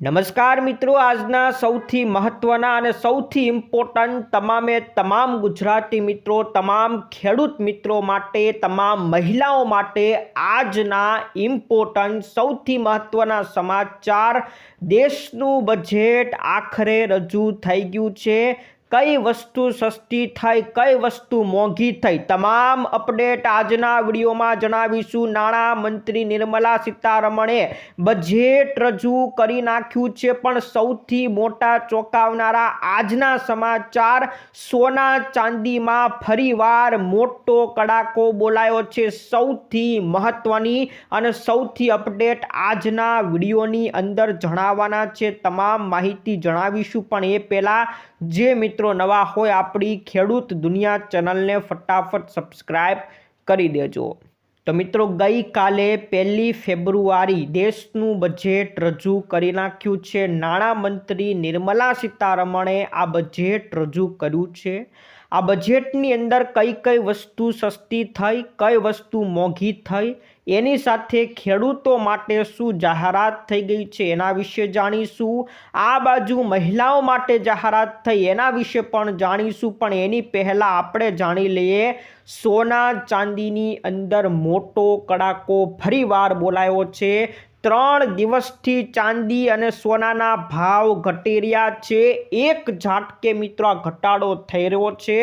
નમસ્કાર મિત્રો, આજના સૌથી મહત્ત્વના અને સૌથી ઇમ્પોર્ટન્ટ તમામે તમામ ગુજરાતી મિત્રો, તમામ ખેડૂત મિત્રો માટે, તમામ મહિલાઓ માટે આજના ઇમ્પોર્ટન્ટ સૌથી મહત્ત્વના સમાચાર. દેશનું બજેટ આખરે રજૂ થઈ ગયું છે. કઈ વસ્તુ સસ્તી થઈ કઈ વસ્તુ મોંઘી થઈ તમામ અપડેટ આજના વિડીયોમાં જણાવીશું. નાણાં મંત્રી નિર્મલા સીતારમણે બજેટ રજૂ કરી નાખ્યું છે, પણ સૌથી મોટા ચોંકાવનારા આજના સમાચાર, સોના ચાંદીમાં ફરીવાર મોટો કડાકો બોલાયો છે. સૌથી મહત્વની અને સૌથી અપડેટ આજના વિડીયોની અંદર જણાવવાના છે, તમામ માહિતી જણાવીશું. પણ એ પહેલાં જે મિત્રો નવા હોય આપણી ખેડૂત દુનિયા ચેનલને ફટાફટ સબસ્ક્રાઈબ કરી દેજો. તો મિત્રો, ગઈકાલે પહેલી ફેબ્રુઆરી દેશનું બજેટ રજૂ કરી નાખ્યું છે. નાણામંત્રી નિર્મલા સીતારમણે આ બજેટ રજૂ કર્યું છે. આ બજેટની અંદર કઈ કઈ વસ્તુ સસ્તી થઈ, કઈ વસ્તુ મોંઘી થઈ એની સાથે ખેડૂતો માટે શું જાહેરાત થઈ ગઈ છે એના વિશે જાણીશું. આ બાજુ મહિલાઓ માટે જાહેરાત થઈ, એના વિશે પણ જાણીશું. પણ એની પહેલાં આપણે જાણી લઈએ, સોના ચાંદીની અંદર મોટો કડાકો ફરીવાર બોલાયો છે. ત્રણ દિવસથી ચાંદી અને સોનાના ભાવ ઘટી રહ્યા છે. એક ઝાટકે મિત્રો ઘટાડો થઈ રહ્યો છે.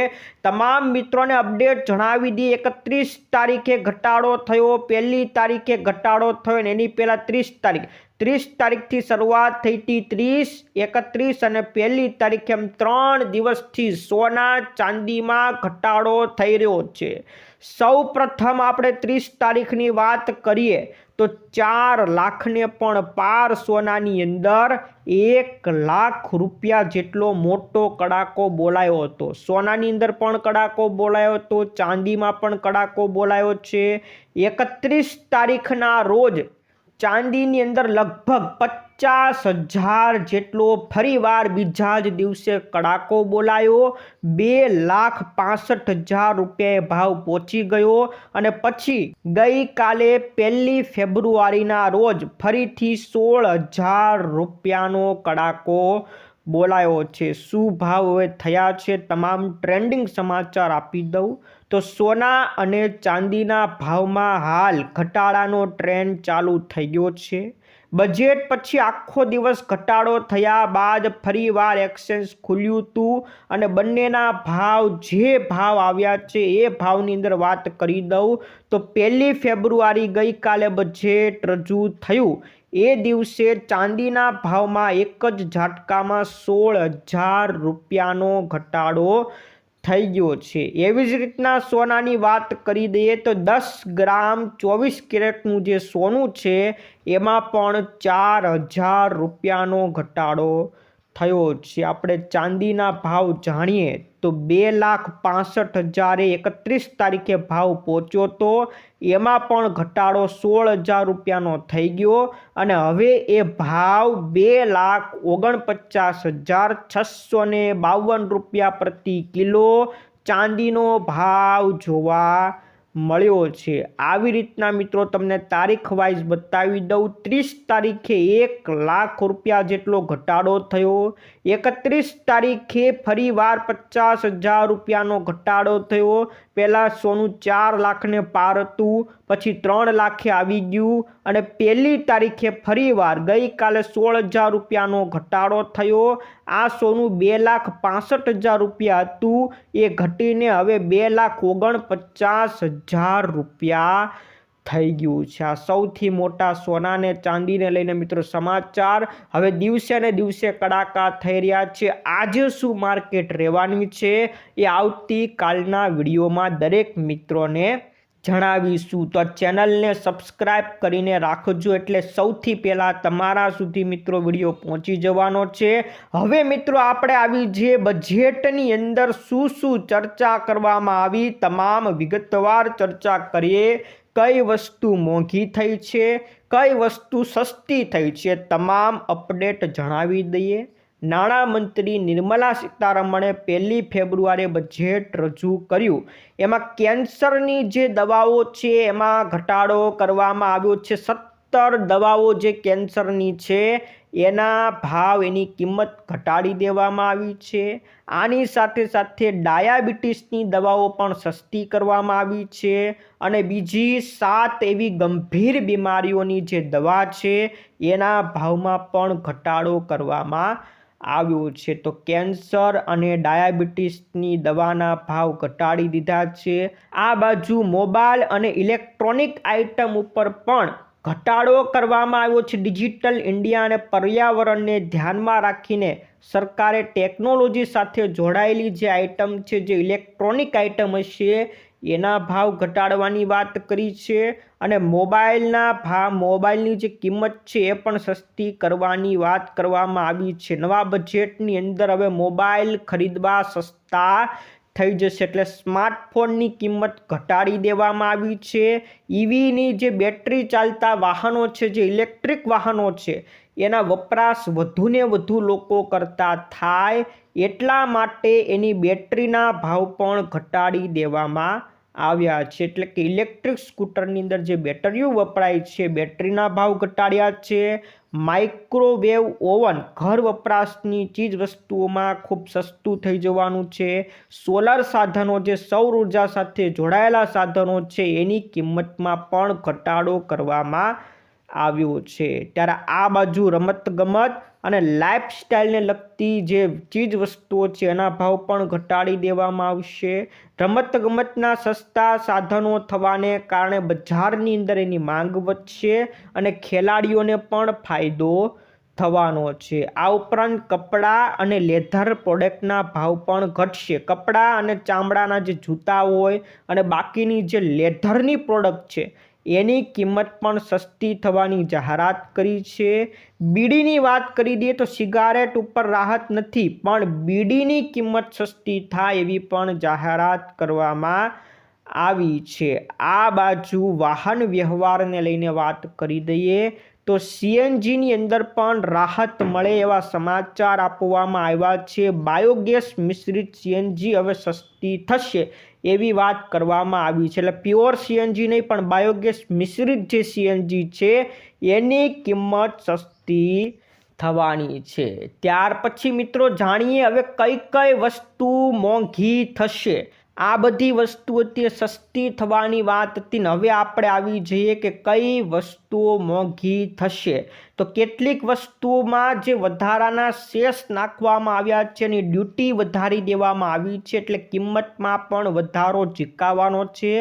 તમામ મિત્રોને અપડેટ જણાવી દઈએ, એકત્રીસ તારીખે ઘટાડો થયો, પહેલી તારીખે ઘટાડો થયો ને એની પહેલાં ત્રીસ તારીખ. ત્રીસ તારીખથી શરૂઆત થઈ હતી ત્રીસ, એકત્રીસ અને પહેલી તારીખે એમ ત્રણ દિવસથી સોના ચાંદીમાં ઘટાડો થઈ રહ્યો છે. સૌ પ્રથમ આપણે ત્રીસ તારીખની વાત કરીએ. તો ચાર લાખને પણ પાર સોનાની અંદર એક લાખ રૂપિયા જેટલો મોટો કડાકો બોલાયો હતો. સોનાની અંદર પણ કડાકો બોલાયો હતો, ચાંદીમાં પણ કડાકો બોલાયો છે. એકત્રીસ તારીખના રોજ ચાંદીની અંદર લગભગ પચાસ હજાર જેટલો ફરીવાર બીજા જ દિવસે કડાકો બોલાયો. બે લાખ પાસઠ હજાર રૂપિયાએ ભાવ પહોંચી ગયો અને પછી ગઈકાલે પહેલી ફેબ્રુઆરીના રોજ ફરીથી સોળ હજાર રૂપિયાનો કડાકો બોલાયો છે. શું ભાવ હવે થયા છે? તમામ ટ્રેન્ડિંગ સમાચાર આપી દઉં. તો સોના અને ચાંદીના ભાવમાં હાલ ઘટાડાનો ટ્રેન્ડ ચાલુ થઈ ગયો છે. બજેટ પછી આખો દિવસ ઘટાડો થયા બાદ ફરીવાર એક્સચેન્જ ખુલ્યું હતું અને બંનેના ભાવ જે ભાવ આવ્યા છે એ ભાવની અંદર વાત કરી દઉં. તો પહેલી ફેબ્રુઆરી ગઈકાલે બજેટ રજૂ થયું. એ દિવસે ચાંદીના ભાવમાં એક જ ઝાટકામાં સોળ હજાર રૂપિયાનો ઘટાડો થઈ ગયો છે. એવી જ રીતના સોનાની વાત કરી દઈએ તો દસ ગ્રામ ચોવીસ કેરેટનું જે સોનું છે, એમાં પણ ચાર હજાર રૂપિયાનો ઘટાડો થયો છે. આપણે ચાંદીના ભાવ જાણીએ તો બે લાખ પાસઠ હજારે એકત્રીસ તારીખે ભાવ પહોંચ્યો તો એમાં પણ ઘટાડો સોળ હજાર રૂપિયાનો થઈ ગયો અને હવે એ ભાવ બે લાખ ઓગણપચાસ હજાર છસો બાવન રૂપિયા પ્રતિ કિલો. ચાંદીનો ભાવ જોવા મળ્યો છે. આવી રીતના મિત્રો તમને તારીખ વાઇઝ બતાવી દઉં. ત્રીસ તારીખે એક લાખ રૂપિયા જેટલો ઘટાડો થયો. એકત્રીસ તારીખે ફરીવાર પચાસ હજાર રૂપિયાનો ઘટાડો થયો. પહેલાં સોનું ચાર લાખને પાર હતું, પછી ત્રણ લાખે આવી ગયું અને પહેલી તારીખે ફરીવાર ગઈકાલે સોળ હજાર રૂપિયાનો ઘટાડો થયો. આ સોનું બે લાખ પાસઠ હજાર રૂપિયા હતું. એ ઘટીને હવે બે લાખ ઓગણપચાસ હજાર રૂપિયા થઈ ગયું છે. આ સૌથી મોટા સોનાને ચાંદીને લઈને મિત્રો સમાચાર હવે દિવસે ને દિવસે કડાકા થઈ રહ્યા છે. આજે શું માર્કેટ રહેવાની છે એ આવતીકાલના વિડીયોમાં દરેક મિત્રોને જણાવીશું. તો ચેનલને સબસ્ક્રાઈબ કરીને રાખજો એટલે સૌથી પહેલાં તમારા સુધી મિત્રો વીડિયો પહોંચી જવાનો છે. હવે મિત્રો આપણે આવી જે બજેટની અંદર શું શું ચર્ચા કરવામાં આવી, તમામ વિગતવાર ચર્ચા કરીએ. કઈ વસ્તુ મોંઘી થઈ છે, કઈ વસ્તુ સસ્તી થઈ છે, તમામ અપડેટ જણાવી દઈએ. નાણામંત્રી નિર્મલા સીતારમણે પહેલી ફેબ્રુઆરીએ બજેટ રજૂ કર્યું. એમાં કેન્સરની જે દવાઓ છે, એમાં ઘટાડો કરવામાં આવ્યો છે સત્તર દવાઓ જે કેન્સરની છે, એના ભાવ એની કિંમત ઘટાડી દેવામાં આવી છે. આની સાથે સાથે ડાયાબિટીસની દવાઓ પણ સસ્તી કરવામાં આવી છે અને બીજી સાત એવી ગંભીર બીમારીઓની જે દવા છે, એના ભાવમાં પણ ઘટાડો કરવામાં આવ્યો છે. તો કેન્સર અને ડાયાબિટીસની દવાના ભાવ ઘટાડી દીધા છે. આ બાજુ મોબાઈલ અને ઇલેક્ટ્રોનિક આઇટમ ઉપર પણ ઘટાડો કરવામાં આવ્યો છે. ડિજિટલ ઇન્ડિયા અને પર્યાવરણને ધ્યાનમાં રાખીને સરકારે ટેકનોલોજી સાથે જોડાયેલી જે આઇટમ છે, જે ઇલેક્ટ્રોનિક આઇટમ હશે, એના ભાવ ઘટાડવાની વાત કરી છે અને મોબાઈલના ભાવ મોબાઈલની જે કિંમત છે, એ પણ સસ્તી કરવાની વાત કરવામાં આવી છે. નવા બજેટની અંદર હવે મોબાઈલ ખરીદવા સસ્તા થઈ જશે એટલે સ્માર્ટફોનની કિંમત ઘટાડી દેવામાં આવી છે. ઈવીની જે બેટરી ચાલતા વાહનો છે, જે ઇલેક્ટ્રિક વાહનો છે, એના વપરાશ વધુને વધુ લોકો કરતા થાય એટલા માટે એની બેટરીના ભાવ પણ ઘટાડી દેવામાં આવ્યા છે. એટલે કે ઇલેક્ટ્રિક સ્કૂટરની અંદર જે બેટરીઓ વપરાય છે બેટરીના ભાવ ઘટાડ્યા છે. માઇક્રોવેવ ઓવન ઘર વપરાશની ચીજ વસ્તુઓમાં ખૂબ સસ્તું થઈ જવાનું છે. સોલાર સાધનો જે સૌર ઊર્જા સાથે જોડાયેલા સાધનો છે, એની કિંમતમાં પણ ઘટાડો કરવામાં આવ્યો છે. ત્યારે આ બાજુ રમતગમત અને લાઇફસ્ટાઈલને લગતી જે ચીજ વસ્તુઓ છે, એના ભાવ પણ ઘટાડી દેવામાં આવશે. રમતગમતના સસ્તા સાધનો થવાને કારણે બજારની અંદર એની માંગ વધશે અને ખેલાડીઓને પણ ફાયદો થવાનો છે. આ ઉપરાંત કપડાં અને લેધર પ્રોડક્ટના ભાવ પણ ઘટશે. કપડાં અને ચામડાના જે જૂતા હોય અને બાકીની જે લેધરની પ્રોડક્ટ છે એની કિંમત પણ સસ્તી થવાની જાહેરાત કરી છે. બીડીની વાત કરી દઈએ તો સિગારેટ ઉપર રાહત નથી, પણ બીડીની કિંમત સસ્તી થાય એવી પણ જાહેરાત કરવામાં આવી છે. આ બાજુ વાહન વ્યવહારને લઈને વાત કરી દઈએ તો સીએનજીની અંદર પણ રાહત મળે એવા સમાચાર આપવામાં આવ્યા છે. બાયોગેસ મિશ્રિત સીએનજી હવે સસ્તી થશે. એવી વાત કરવામાં આવી છે. એટલે પ્યોર સીએનજી નહીં, પણ બાયોગેસ મિશ્રિત જે સીએનજી છે, એની કિંમત સસ્તી થવાની છે. ત્યાર પછી મિત્રો, જાણીએ હવે કઈ કઈ વસ્તુ મોંઘી થશે? આ બધી વસ્તુઓ તે સસ્તી થવાની વાત હતી ને હવે આપણે આવી જઈએ કે કઈ વસ્તુઓ મોંઘી થશે. તો કેટલીક વસ્તુઓમાં જે વધારાના શેષ નાખવામાં આવ્યા છે એની ડ્યુટી વધારી દેવામાં આવી છે એટલે કિંમતમાં પણ વધારો ઝીકાવાનો છે.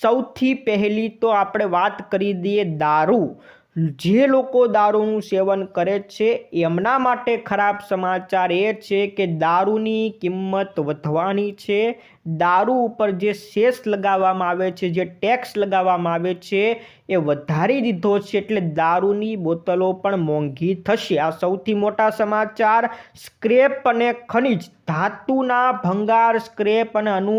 સૌથી પહેલી તો આપણે વાત કરી દઈએ દારૂ. જે લોકો દારૂનું સેવન કરે છે, એમના માટે ખરાબ સમાચાર એ છે કે દારૂની કિંમત વધવાની છે. દારૂ ઉપર જે શેષ લગાવવામાં આવે છે, જે ટેક્સ લગાવવામાં આવે છે, એ વધારી દીધો છે એટલે દારૂની બોટલો પણ મોંઘી થશે. આ સૌથી મોટા સમાચાર, સ્ક્રેપ અને ખનિજ. ધાતુના ભંગાર, સ્ક્રેપ અને, અનુ,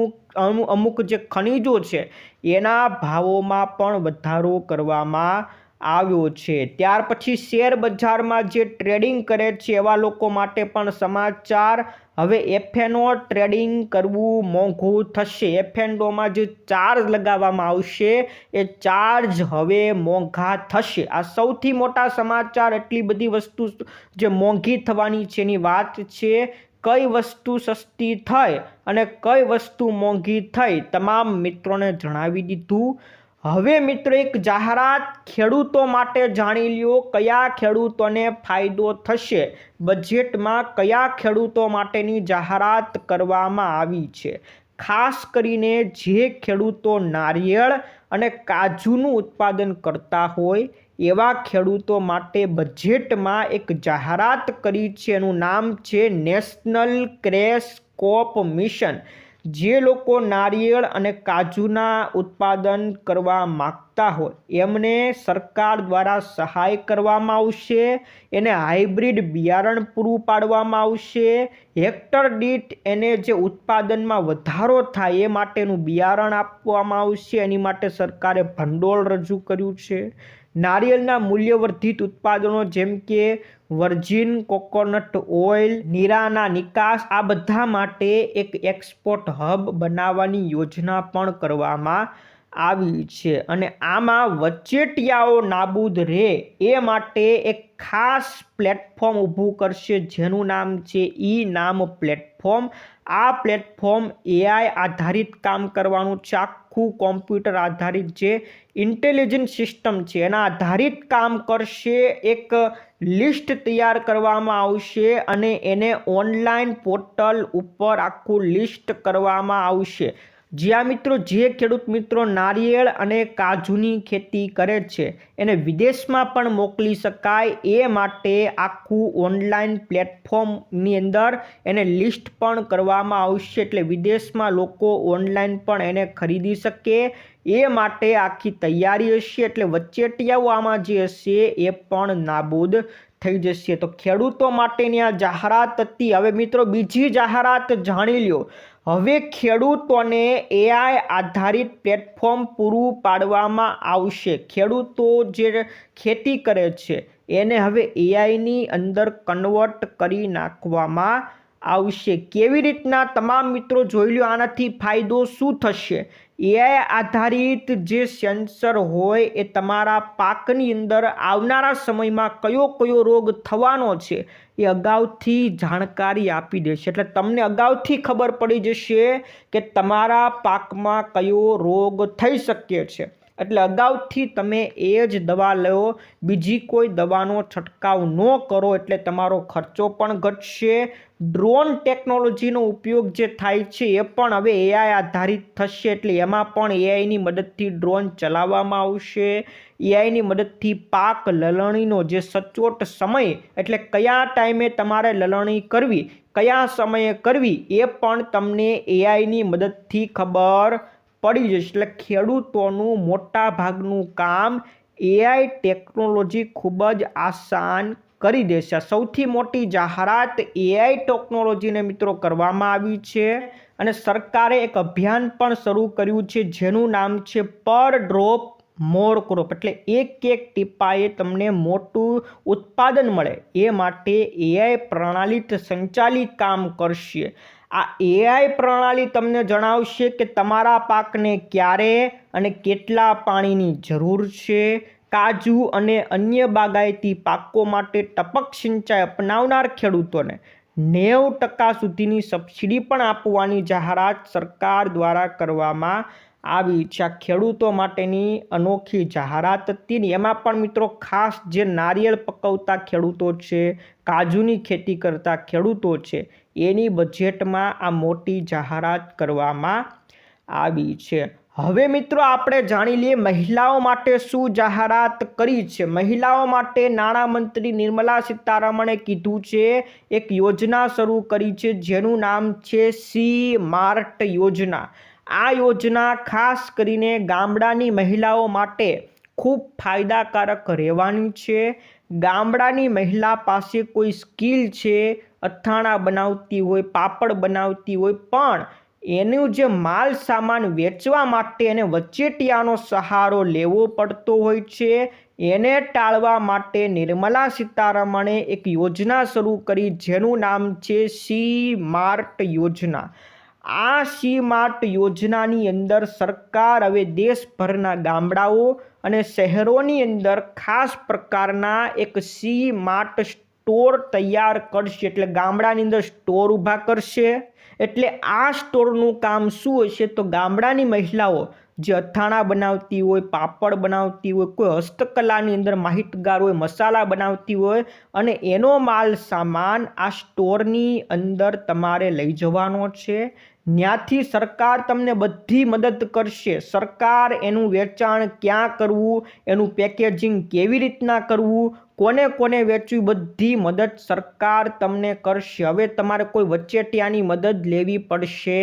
અમુક જે ખનિજો છે, એના ભાવોમાં પણ વધારો કરવામાં આવ્યો છે. ત્યાર પછી શેર બજારમાં જે ટ્રેડિંગ કરે છે એવા લોકો માટે પણ સમાચાર. હવે એફએનઓ ટ્રેડિંગ કરવું મોંઘું થશે. એફએનઓમાં જે ચાર્જ લગાવવામાં આવશે એ ચાર્જ હવે મોંઘા થશે. આ સૌથી મોટા સમાચાર એટલી બધી વસ્તુ જે મોંઘી થવાની છે એની વાત છે કઈ વસ્તુ સસ્તી થઈ અને કઈ વસ્તુ મોંઘી થઈ તમામ મિત્રોને જણાવી દીધું. હવે મિત્રો એક જાહેરાત ખેડૂતો માટે જાણી લ્યો, કયા ખેડૂતોને ફાયદો થશે? બજેટમાં કયા ખેડૂતો માટેની જાહેરાત કરવામાં આવી છે? ખાસ કરીને જે ખેડૂતો નારિયેળ અને કાજુનું ઉત્પાદન કરતા હોય, એવા ખેડૂતો માટે બજેટમાં એક જાહેરાત કરી છે. એનું નામ છે નેશનલ ક્રેશ કોપ મિશન જે લોકો નારિયેળ અને કાજુના ઉત્પાદન કરવા માગતા હોય, એમને સરકાર દ્વારા સહાય કરવામાં આવશે, એને હાઇબ્રિડ બિયારણ પૂરું પાડવામાં આવશે, હેક્ટર દીઠ એને જે ઉત્પાદનમાં વધારો થાય એ માટેનું બિયારણ આપવામાં આવશે, એની માટે સરકારે ભંડોળ રજૂ કર્યું છે. નારિયેળના મૂલ્યવર્ધિત ઉત્પાદનો જેમ કે વર્જિન, કોકોનટ ઓઇલ, નીરાના નિકાસ, આ બધા માટે એક એક્સપોર્ટ હબ બનાવવાની યોજના પણ કરવામાં આવી છે. અને આમાં વચેટિયાઓ નાબૂદ રહે એ માટે એક ખાસ પ્લેટફોર્મ ઊભું કરશે જેનું નામ છે ઈ નામ પ્લેટફોર્મ. આ પ્લેટફોર્મ એઆઈ આધારિત કામ કરવાનું છે આખું કોમ્પ્યુટર આધારિત જે ઇન્ટેલિજન્ટ સિસ્ટમ છે, એના આધારિત કામ કરશે, એક લિસ્ટ તૈયાર કરવામાં આવશે અને એને ઓનલાઈન પોર્ટલ ઉપર આખું લિસ્ટ કરવામાં આવશે. જ્યાં મિત્રો, જે ખેડૂત મિત્રો નારિયેળ અને કાજુની ખેતી કરે છે, એને વિદેશમાં પણ મોકલી શકાય. એ માટે આખું ઓનલાઈન પ્લેટફોર્મની અંદર એને લિસ્ટ પણ કરવામાં આવશે. એટલે વિદેશમાં લોકો ઓનલાઈન પણ એને ખરીદી શકે. એ માટે આખી તૈયારી હશે. એટલે વચેટિયાઓ આમાં જે હશે એ પણ નાબૂદ થઈ જશે. તો ખેડૂતો માટેની આ જાહેરાત હતી. હવે મિત્રો, બીજી જાહેરાત જાણી લ્યો. હવે ખેડૂતોને એઆઈ આધારિત પ્લેટફોર્મ પૂરું પાડવામાં આવશે. ખેડૂતો જે ખેતી કરે છે, એને હવે એઆઈની અંદર કન્વર્ટ કરી નાખવામાં આવશે. કેવી રીતના તમામ મિત્રો જોઈ લો આનાથી ફાયદો શું થશે? એઆઈ આધારિત જે સેન્સર હોય એ તમારા પાકની અંદર આવનારા સમયમાં કયો કયો રોગ થવાનો છે એ અગાઉથી જાણકારી આપી દેશે. એટલે તમને અગાઉથી ખબર પડી જશે કે તમારા પાકમાં કયો રોગ થઈ શકે છે. એટલે અગાઉથી તમે એ જ દવા લો, બીજી કોઈ દવાનો છંટકાવ ન કરો એટલે તમારો ખર્ચો પણ ઘટશે. ડ્રોન ટેકનોલોજીનો ઉપયોગ જે થાય છે એ પણ હવે એઆઈ આધારિત થશે એટલે એમાં પણ એઆઈની મદદથી ડ્રોન ચલાવવામાં આવશે. એઆઈની મદદથી પાક લલણીનો જે સચોટ સમય એટલે કયા ટાઈમે તમારે લલણી કરવી, કયા સમયે કરવી એ પણ તમને એઆઈની મદદથી ખબર પડી જશે. એટલે ખેડૂતોનું મોટા ભાગનું કામ એઆઈ ટેકનોલોજી ખૂબ જ આસાન કરી દેશે. સૌથી મોટી જાહેરાત એઆઈ ટેકનોલોજીને મિત્રો કરવામાં આવી છે અને સરકારે એક અભિયાન પણ શરૂ કર્યું છે જેનું નામ છે પર ડ્રોપ મોર ક્રોપ. એટલે એક એક ટીપાએ તમને મોટું ઉત્પાદન મળે એ માટે એઆઈ પ્રણાલિત સંચાલિત કામ કરશે. આ એઆઈ પ્રણાલી તમને જણાવશે કે તમારા પાકને ક્યારે અને કેટલા પાણીની જરૂર છે, કાજુ અને અન્ય બાગાયતી પાકો માટે ટપક સિંચાઈ અપનાવનાર ખેડૂતોને નેવ ટકા સુધીની સબસિડી પણ આપવાની જાહેરાત સરકાર દ્વારા કરવામાં આવી છે. આ ખેડૂતો માટેની અનોખી જાહેરાત હતી ને એમાં પણ મિત્રો ખાસ જે નારિયેળ પકવતા ખેડૂતો છે, કાજુની ખેતી કરતા ખેડૂતો છે એની બજેટમાં આ મોટી જાહેરાત કરવામાં આવી છે. હવે મિત્રો આપણે જાણી લઈએ મહિલાઓ માટે શું જાહેરાત કરી છે. મહિલાઓ માટે નાણામંત્રી નિર્મલા સીતારમણે કીધું છે, એક યોજના શરૂ કરી છે, જેનું નામ છે સી માર્ટ યોજના. આ યોજના ખાસ કરીને ગામડાની મહિલાઓ માટે ખૂબ ફાયદાકારક રહેવાની છે. ગામડાની મહિલા પાસે કોઈ સ્કિલ છે અથાણા બનાવતી હોય, પાપડ બનાવતી હોય, પણ એનું જે માલ સામાન વેચવા માટે એને વચેટિયાનો સહારો લેવો પડતો હોય છે, એને ટાળવા માટે નિર્મલા સીતારમણે એક યોજના શરૂ કરી, જેનું નામ છે સી માર્ટ યોજના. આ સી માર્ટ યોજનાની અંદર સરકાર, હવે દેશભરના ગામડાઓ અને શહેરોની અંદર ખાસ પ્રકારના એક સી માર્ટ સ્ટોર તૈયાર કરશે, એટલે ગામડાની અંદર સ્ટોર ઊભા કરશે. એટલે આ સ્ટોરનું કામ શું હશે? તો ગામડાની મહિલાઓ જે અથાણા બનાવતી હોય, પાપડ બનાવતી હોય, કોઈ હસ્તકલાની અંદર માહિતગાર હોય, મસાલા બનાવતી હોય અને એનો માલ સામાન આ સ્ટોરની અંદર તમારે લઈ જવાનો છે. ત્યાંથી સરકાર તમને બધી મદદ કરશે. સરકાર એનું વેચાણ ક્યાં કરવું, એનું પેકેજિંગ કેવી રીતના કરવું, કોને કોને વેચવી બધી મદદ સરકાર તમને કરશે. હવે તમારે કોઈ વચ્ચેટિયાની મદદ લેવી પડશે.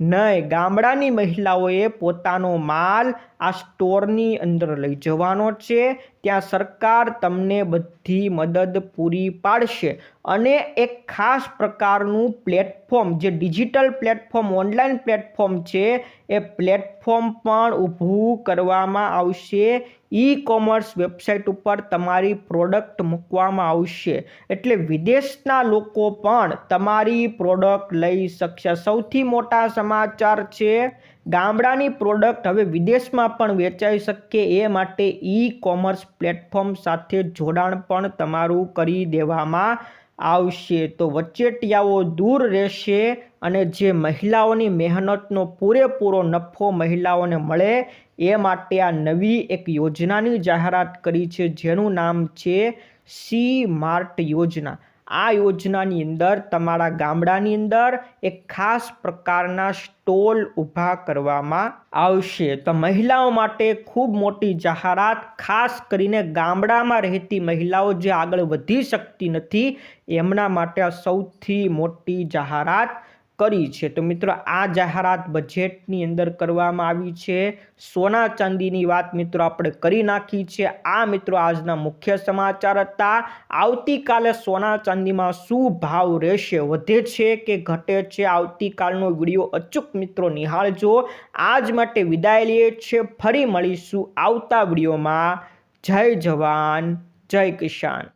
નહીં. ગામડાની મહિલાઓએ પોતાનો માલ આ સ્ટોરની અંદર લઈ જવાનો છે. ત્યાં સરકાર તમને બધી મદદ પૂરી પાડશે અને એક ખાસ પ્રકારનું પ્લેટફોર્મ, જે ડિજિટલ પ્લેટફોર્મ, ઓનલાઈન પ્લેટફોર્મ છે, એ પ્લેટફોર્મ પણ ઊભું કરવામાં આવશે. ઈ કોમર્સ વેબસાઇટ ઉપર તમારી પ્રોડક્ટ મૂકવામાં આવશે. એટલે વિદેશના લોકો પણ તમારી પ્રોડક્ટ લઈ શકશે. સૌથી મોટા સમાચાર છે ગામડાની પ્રોડક્ટ હવે વિદેશમાં પણ વેચાઈ શકે એ માટે ઈ કોમર્સ પ્લેટફોર્મ સાથે જોડાણ પણ તમારું કરી દેવામાં આવશે. તો વચેટિયાઓ દૂર રહેશે અને જે મહિલાઓની મહેનતનો પૂરેપૂરો નફો મહિલાઓને મળે એ માટે આ નવી એક યોજનાની જાહેરાત કરી છે, જેનું નામ છે સી માર્ટ યોજના. આ યોજનાની અંદર તમારા ગામડાની અંદર એક ખાસ પ્રકારના સ્ટોલ ઊભા કરવામાં આવશે. તો મહિલાઓ માટે ખૂબ મોટી જાહેરાત, ખાસ કરીને ગામડામાં રહેતી મહિલાઓ જે આગળ વધી શકતી નથી, એમના માટે આ સૌથી મોટી જાહેરાત કરી છે. તો મિત્રો, આ જાહેરાત બજેટની અંદર કરવામાં આવી છે. સોના ચાંદીની વાત મિત્રો આપણે કરી નાખી છે. આ મિત્રો આજના મુખ્ય સમાચાર હતા. આવતીકાલે સોના ચાંદીમાં શું ભાવ રહેશે? વધે છે કે ઘટે છે? આવતીકાલનો વીડિયો અચૂક મિત્રો નિહાળજો. આજ માટે વિદાય લઈએ છે ફરી મળીશું આવતા વિડીયોમાં. જય જવાન, જય કિસાન.